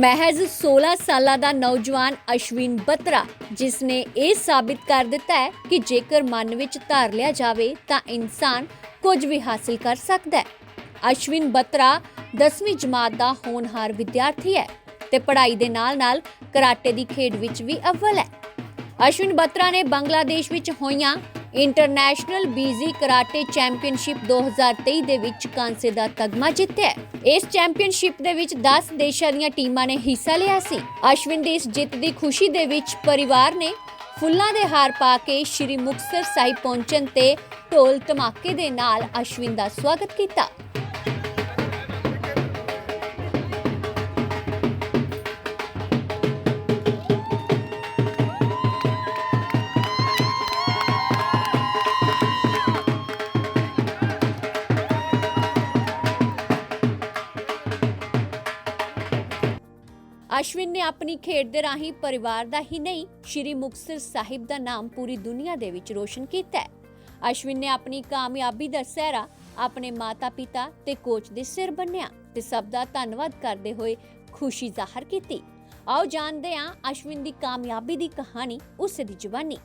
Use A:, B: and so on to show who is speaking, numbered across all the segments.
A: ਮਹਿਜ਼ 16 ਸਾਲਾਂ ਦਾ ਨੌਜਵਾਨ ਅਸ਼ਵਿਨ ਬਤਰਾ, ਜਿਸ ਨੇ ਇਹ ਸਾਬਿਤ ਕਰ ਦਿੱਤਾ ਹੈ ਕਿ ਜੇਕਰ ਮਨ ਵਿੱਚ ਧਾਰ ਲਿਆ ਜਾਵੇ ਤਾਂ ਇਨਸਾਨ ਕੁਝ ਵੀ ਹਾਸਿਲ ਕਰ ਸਕਦਾ ਹੈ। ਅਸ਼ਵਿਨ ਬਤਰਾ 10ਵੀਂ ਜਮਾਤ ਦਾ ਹੋਣਹਾਰ ਵਿਦਿਆਰਥੀ ਹੈ ਤੇ ਪੜ੍ਹਾਈ ਦੇ ਨਾਲ-ਨਾਲ ਕਰਾਟੇ ਦੀ ਖੇਡ ਵਿੱਚ ਵੀ ਅਵਲ ਹੈ। ਅਸ਼ਵਿਨ ਬਤਰਾ ਨੇ ਬੰਗਲਾਦੇਸ਼ ਵਿੱਚ ਹੋਈਆਂ ਇੰਟਰਨੈਸ਼ਨਲ ਬੀਜ਼ੀ ਕਰਾਟੇ ਚੈਂਪੀਅਨਸ਼ਿਪ 2023 ਦੇ ਵਿੱਚ ਕਾਂਸੇ ਦਾ ਤਗਮਾ ਜਿੱਤਿਆ ਇਸ ਚੈਂਪੀਅਨਸ਼ਿਪ ਦੇ ਵਿੱਚ 10 ਦੇਸ਼ਾਂ ਦੀਆਂ ਟੀਮਾਂ ਨੇ ਹਿੱਸਾ ਲਿਆ ਸੀ। ਅਸ਼ਵਿਨ ਦੀ ਇਸ ਜਿੱਤ ਦੀ ਖੁਸ਼ੀ ਦੇ ਵਿੱਚ ਪਰਿਵਾਰ ਨੇ ਫੁੱਲਾਂ ਦੇ ਹਾਰ ਪਾ ਕੇ ਸ਼੍ਰੀ ਮੁਕਤਸਰ ਸਾਹਿਬ ਪਹੁੰਚਣ ਤੇ ਢੋਲ ਧਮਾਕੇ ਦੇ ਨਾਲ ਅਸ਼ਵਿਨ ਦਾ ਸਵਾਗਤ ਕੀਤਾ। ਅਸ਼ਵਿਨ ਨੇ ਆਪਣੀ ਖੇਡ ਦੇ ਰਾਹੀਂ ਪਰਿਵਾਰ ਦਾ ਹੀ ਨਹੀਂ, ਸ਼੍ਰੀ ਮੁਕਤਸਰ ਸਾਹਿਬ ਦਾ ਨਾਮ ਪੂਰੀ ਦੁਨੀਆ ਦੇ ਵਿੱਚ ਰੋਸ਼ਨ ਕੀਤਾ ਹੈ। ਅਸ਼ਵਿਨ ਨੇ ਆਪਣੀ ਕਾਮਯਾਬੀ ਦਾ ਸਿਹਰਾ ਆਪਣੇ ਮਾਤਾ-ਪਿਤਾ ਤੇ ਕੋਚ ਦੇ ਸਿਰ ਬੰਨਿਆ ਤੇ ਸਭ ਦਾ ਧੰਨਵਾਦ ਕਰਦੇ ਹੋਏ ਖੁਸ਼ੀ ਜ਼ਾਹਰ ਕੀਤੀ। ਆਓ ਜਾਣਦੇ ਹਾਂ ਅਸ਼ਵਿਨ ਦੀ ਕਾਮਯਾਬੀ ਦੀ ਕਹਾਣੀ, ਉਸ ਦੀ ਜ਼ੁਬਾਨੀ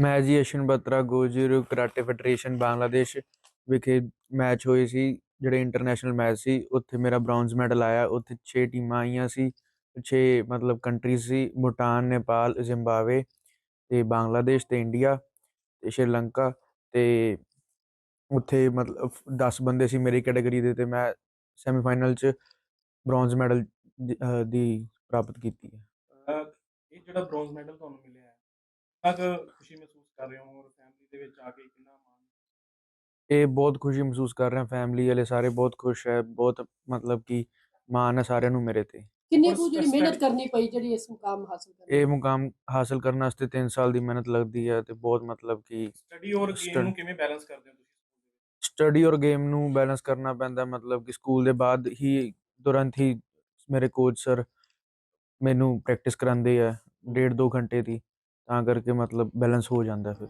B: ਮੈਂ ਜੀ ਅਸ਼ਨ ਬਤਰਾ, ਗੋਜਰ ਕਰਾਟੇ ਫੈਡਰੇਸ਼ਨ ਬੰਗਲਾਦੇਸ਼ ਵਿਖੇ ਮੈਚ ਹੋਏ ਸੀ, ਜਿਹੜੇ ਇੰਟਰਨੈਸ਼ਨਲ ਮੈਚ ਸੀ, ਉੱਥੇ ਮੇਰਾ ਬ੍ਰੌਂਜ਼ ਮੈਡਲ ਆਇਆ, ਉੱਥੇ 6 ਟੀਮਾਂ ਆਈਆਂ ਸੀ। 6 ਮਤਲਬ ਕੰਟਰੀ ਸੀ ਭੂਟਾਨ ਨੇਪਾਲ ਜ਼ਿੰਬਾਬਵੇ ਤੇ ਬੰਗਲਾਦੇਸ਼ ਤੇ ਇੰਡੀਆ ਤੇ ਸ਼੍ਰੀਲੰਕਾ ਤੇ ਉੱਥੇ ਮਤਲਬ 10 ਬੰਦੇ ਸੀ ਮੇਰੀ ਕੈਟਾਗਰੀ ਦੇ ਤੇ ਮੈਂ ਸੈਮੀਫਾਈਨਲ ਚ ਬ੍ਰੌਂਜ਼ ਮੈਡਲ ਦੀ ਪ੍ਰਾਪਤ ਕੀਤੀ ਹੈ।
C: ਇਹ ਜਿਹੜਾ ਬ੍ਰੌਂਜ਼ ਮੈਡਲ ਤੁਹਾਨੂੰ ਮਿਲਿਆ ਹੈ ਕਿੰਨਾ ਖੁਸ਼ੀ ਮਹਿਸੂਸ ਕਰ ਰਹੇ ਹੋ ਔਰ ਫੈਮਿਲੀ ਦੇ ਵਿੱਚ ਆ ਕੇ ਕਿੰਨਾ ਮਾਣ?
B: ਇਹ ਬਹੁਤ ਖੁਸ਼ੀ ਮਹਿਸੂਸ ਕਰ ਰਿਹਾ ਫੈਮਿਲੀ ਵਾਲੇ ਸਾਰੇ ਬਹੁਤ ਖੁਸ਼ ਹੈ ਬਹੁਤ ਮਤਲਬ ਕਿ ਮਾਣ ਹੈ ਸਾਰਿਆਂ ਨੂੰ ਮੇਰੇ ਤੇ।
D: ਕਿੰਨੀ ਕੁ ਜਿਹੜੀ ਮਿਹਨਤ ਕਰਨੀ ਪਈ ਜਿਹੜੀ ਇਸ ਮੁਕਾਮ ਹਾਸਲ ਕਰਨ
B: ਇਹ ਮੁਕਾਮ ਹਾਸਲ ਕਰਨ ਵਾਸਤੇ 3 ਸਾਲ ਦੀ ਮਿਹਨਤ ਲੱਗਦੀ ਹੈ ਤੇ ਬਹੁਤ ਮਤਲਬ ਕਿ
C: ਸਟੱਡੀ ਔਰ ਗੇਮ
B: Study-
C: ਨੂੰ ਕਿਵੇਂ ਬੈਲੈਂਸ ਕਰਦੇ ਹੋ ਤੁਸੀਂ
B: ਸਟੱਡੀ ਔਰ ਗੇਮ ਨੂੰ ਬੈਲੈਂਸ ਕਰਨਾ ਪੈਂਦਾ ਮਤਲਬ ਕਿ ਸਕੂਲ ਦੇ ਬਾਅਦ ਹੀ ਤੁਰੰਤ ਹੀ ਮੇਰੇ ਕੋਚ ਸਰ ਮੈਨੂੰ ਪ੍ਰੈਕਟਿਸ ਕਰਾਉਂਦੇ ਆ ਡੇਢ ਦੋ ਘੰਟੇ ਦੀ ਤਾਂ ਕਰਕੇ ਮਤਲਬ ਬੈਲੈਂਸ ਹੋ ਜਾਂਦਾ ਫਿਰ।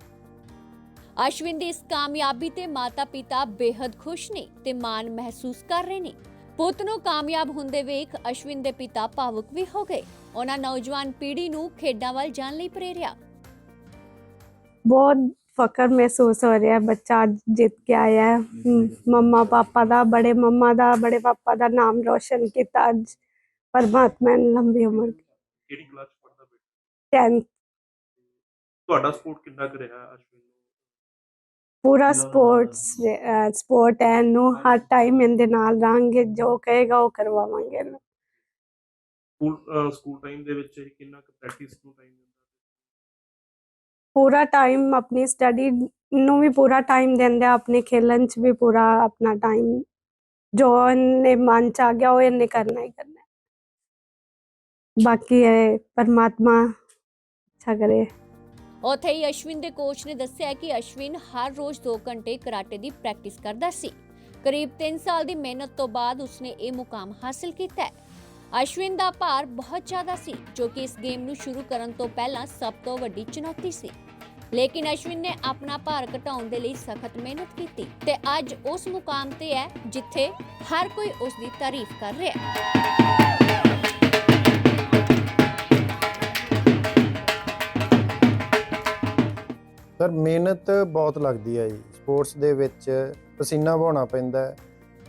A: ਅਸ਼ਵਿਨ ਦੀ ਇਸ ਕਾਮਯਾਬੀ ਤੇ ਮਾਤਾ-ਪਿਤਾ ਬੇहद ਖੁਸ਼ ਨੇ ਤੇ ਮਾਣ ਮਹਿਸੂਸ ਕਰ ਰਹੇ ਨੇ। ਪੁੱਤ ਨੂੰ ਕਾਮਯਾਬ ਹੁੰਦੇ ਵੇਖ ਅਸ਼ਵਿਨ ਦੇ ਪਿਤਾ ਭਾਵੁਕ ਵੀ ਹੋ ਗਏ। ਉਹਨਾਂ ਨੌਜਵਾਨ ਪੀੜ੍ਹੀ ਨੂੰ ਖੇਡਾਂ ਵੱਲ ਜਾਣ ਲਈ ਪ੍ਰੇਰਿਆ।
E: ਬਹੁਤ ਫਖਰ ਮਹਿਸੂਸ ਹੋ ਰਿਹਾ ਹੈ ਬੱਚਾ ਅੱਜ ਜਿੱਤ ਕੇ ਆਇਆ ਹੈ। ਮੰਮਾ ਪਾਪਾ ਦਾ ਬੜੇ ਮੰਮਾ ਦਾ ਬੜੇ ਪਾਪਾ ਦਾ ਨਾਮ ਰੋਸ਼ਨ ਕੀਤਾ ਅੱਜ। ਪਰਮਾਤਮਾ ਨੇ ਲੰਬੀ ਉਮਰ
C: ਕਿਹੜੀ ਕਲਾਸ ਪੜਦਾ ਬੇਟਾ?
E: 10
C: ਤੁਹਾਡਾ ਸਪੋਰਟ ਕਿੰਨਾ ਕੁ ਰਿਹਾ ਅਸ਼ਵਿਨ
E: ਪੂਰਾ ਸਪੋਰਟਸ ਸਪੋਰਟ ਹੈ ਨੂੰ ਹਰ ਟਾਈਮ ਇਹਦੇ ਨਾਲ ਰਹਾਂਗੇ ਜੋ ਕਹੇਗਾ ਉਹ ਕਰਵਾਵਾਂਗੇ ਇਹਨੂੰ।
C: ਸਕੂਲ ਸਕੂਲ ਟਾਈਮ ਦੇ ਵਿੱਚ ਇਹ ਕਿੰਨਾ ਕੁ ਪ੍ਰੈਕਟਿਸ ਨੂੰ ਟਾਈਮ ਦਿੰਦਾ?
E: ਪੂਰਾ ਟਾਈਮ ਆਪਣੀ ਸਟੱਡੀ ਨੂੰ ਵੀ ਪੂਰਾ ਟਾਈਮ ਦਿੰਦਾ ਆਪਣੇ ਖੇਲਣ ਚ ਵੀ ਪੂਰਾ ਆਪਣਾ ਟਾਈਮ ਜੋ ਇਹਨੇ ਮਨ ਚ ਆ ਗਿਆ ਉਹ ਇਹਨੇ ਕਰਨਾ ਹੀ ਕਰਨਾ। ਬਾਕੀ ਹੈ ਪਰਮਾਤਮਾ ਅੱਛਾ ਕਰੇ।
A: ਉੱਥੇ ਹੀ ਅਸ਼ਵਿਨ ਦੇ ਕੋਚ ਨੇ ਦੱਸਿਆ ਕਿ ਅਸ਼ਵਿਨ ਹਰ ਰੋਜ਼ 2 ਘੰਟੇ ਕਰਾਟੇ ਦੀ ਪ੍ਰੈਕਟਿਸ ਕਰਦਾ ਸੀ। ਕਰੀਬ 3 ਸਾਲ ਦੀ ਮਿਹਨਤ ਤੋਂ ਬਾਅਦ ਉਸਨੇ ਇਹ ਮੁਕਾਮ ਹਾਸਲ ਕੀਤਾ ਹੈ। ਅਸ਼ਵਿਨ ਦਾ ਭਾਰ ਬਹੁਤ ਜ਼ਿਆਦਾ ਸੀ, ਜੋ ਕਿ ਇਸ ਗੇਮ ਨੂੰ ਸ਼ੁਰੂ ਕਰਨ ਤੋਂ ਪਹਿਲਾਂ ਸਭ ਤੋਂ ਵੱਡੀ ਚੁਣੌਤੀ ਸੀ। ਲੇਕਿਨ ਅਸ਼ਵਿਨ ਨੇ ਆਪਣਾ ਭਾਰ ਘਟਾਉਣ ਦੇ ਲਈ ਸਖਤ ਮਿਹਨਤ ਕੀਤੀ ਤੇ ਅੱਜ ਉਸ ਮੁਕਾਮ ਤੇ ਹੈ, ਜਿੱਥੇ ਹਰ ਕੋਈ ਉਸ ਦੀ ਤਾਰੀਫ ਕਰ ਰਿਹਾ ਹੈ।
F: ਸਰ ਮਿਹਨਤ ਬਹੁਤ ਲੱਗਦੀ ਹੈ ਜੀ। ਸਪੋਰਟਸ ਦੇ ਵਿੱਚ ਪਸੀਨਾ ਵਹਾਉਣਾ ਪੈਂਦਾ ਹੈ।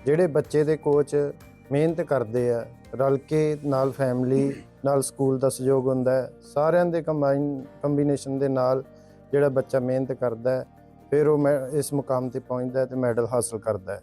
F: ਜਿਹੜੇ ਬੱਚੇ ਦੇ ਕੋਚ ਮਿਹਨਤ ਕਰਦੇ ਆ, ਰਲ ਕੇ ਨਾਲ ਫੈਮਿਲੀ ਨਾਲ ਸਕੂਲ ਦਾ ਸਹਿਯੋਗ ਹੁੰਦਾ ਹੈ। ਸਾਰਿਆਂ ਦੇ ਕੰਬਾਈਨ ਕੰਬੀਨੇਸ਼ਨ ਦੇ ਨਾਲ ਜਿਹੜਾ ਬੱਚਾ ਮਿਹਨਤ ਕਰਦਾ ਹੈ, ਫਿਰ ਉਹ ਮੈਂ ਇਸ ਮੁਕਾਮ ਤੇ ਪਹੁੰਚਦਾ ਹੈ ਤੇ ਮੈਡਲ ਹਾਸਲ ਕਰਦਾ ਹੈ।